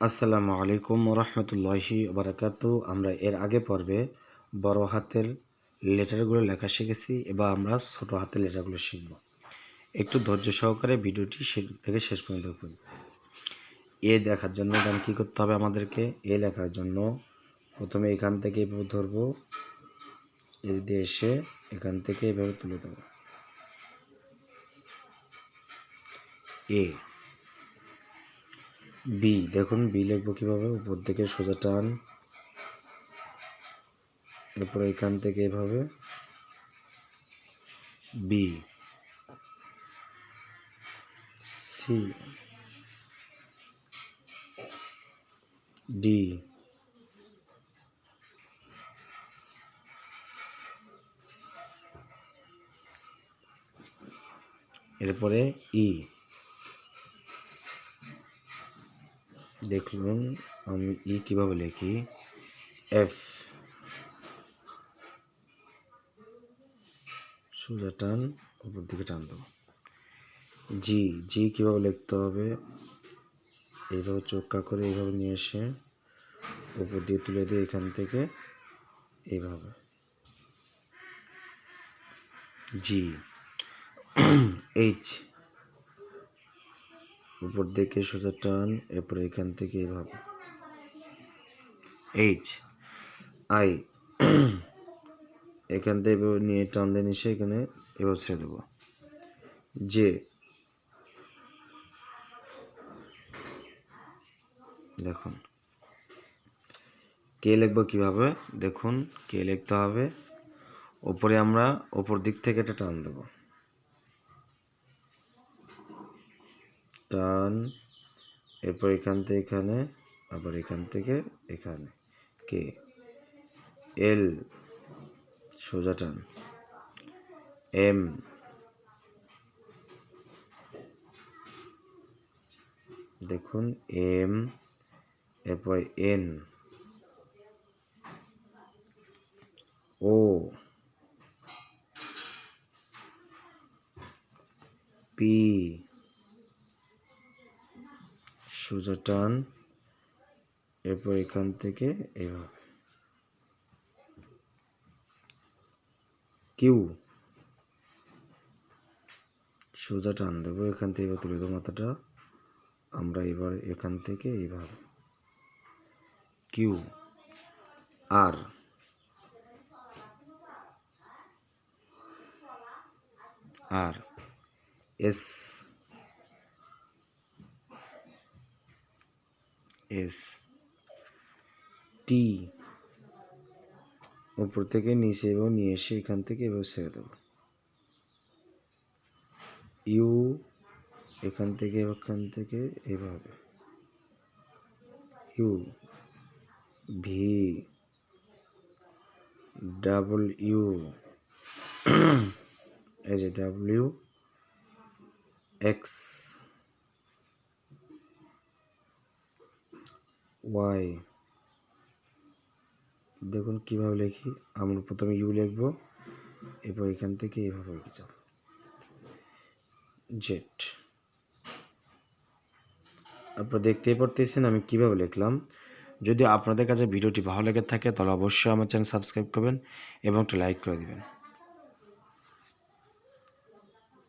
আসসালামু আলাইকুম রহমতুল্লাহি বারাকাত আমরা এর আগে পর্বে বড় হাতের লেটারগুলো লেখা শিখেছি, এবার আমরা ছোট হাতের লেটারগুলো শিখব। একটু ধৈর্য সহকারে ভিডিওটি থেকে শেষ পর্যন্ত দেখুন। এ দেখার জন্য আমি কী করতে হবে আমাদেরকে? এ লেখার জন্য প্রথমে এখান থেকে এভাবে ধরবো। দিয়ে এসে এখান থেকে এভাবে তুলে দেবো। এ বি দেখুন বি লিখব কীভাবে, উপর থেকে সোজা টান, এরপর এখান থেকে এভাবে বি সি, ডি, এরপরে ই দেখুন, আমি ই কীভাবে লিখি? এফ সোজা টান, উপর দিকে টান দেবো। জি জি কীভাবে লিখতে হবে? এইভাবে চোখা করে এইভাবে নিয়ে এসে উপর দিয়ে তুলে দিয়ে এখান থেকে এইভাবে জি এইচ উপর দিকে সোজা টান, এরপরে এখান থেকে এইভাবে এইচ আই এখান থেকে এভাবে নিয়ে টান দিয়ে নিশে এখানে এভাবে ছেড়ে দেবো। যে দেখুন। কে লিখব কীভাবে? দেখুন কে লিখতে হবে। ওপরে আমরা ওপর দিক থেকে এটা টান দেবো। টান এরপর এখান থেকে এখানে, আবার এখান থেকে এখানে। কে? এল, সোজা টান। এম। দেখুন, এম, এরপর এন। ও। পি। সোজা টান এরপর এখান থেকে এভাবে। কিউ। সোজা টান দেবো এখান থেকে এবার তুলে মাথাটা। আমরা এবার এখান থেকে এইভাবে Q. R. R. S. S T উপর থেকে নিচে এবং নিয়ে এসে এখান থেকে এবার ছেড়ে দেবো। ইউ এখান থেকে এখান থেকে এভাবে। ইউ ভি ডাবল ইউ এই যে ডাব্লিউ এক্স ওয়াই দেখুন কীভাবে লিখি। আমরা প্রথমে ইউ লিখব? এরপর এখান থেকে এইভাবে লিখে যাব। জেট আপনারা দেখতেই পারতেছেন আমি কীভাবে লিখলাম। যদি আপনাদের কাছে ভিডিওটি ভালো লেগে থাকে তাহলে অবশ্যই আমার চ্যানেল সাবস্ক্রাইব করবেন এবং একটা লাইক করে দিবেন।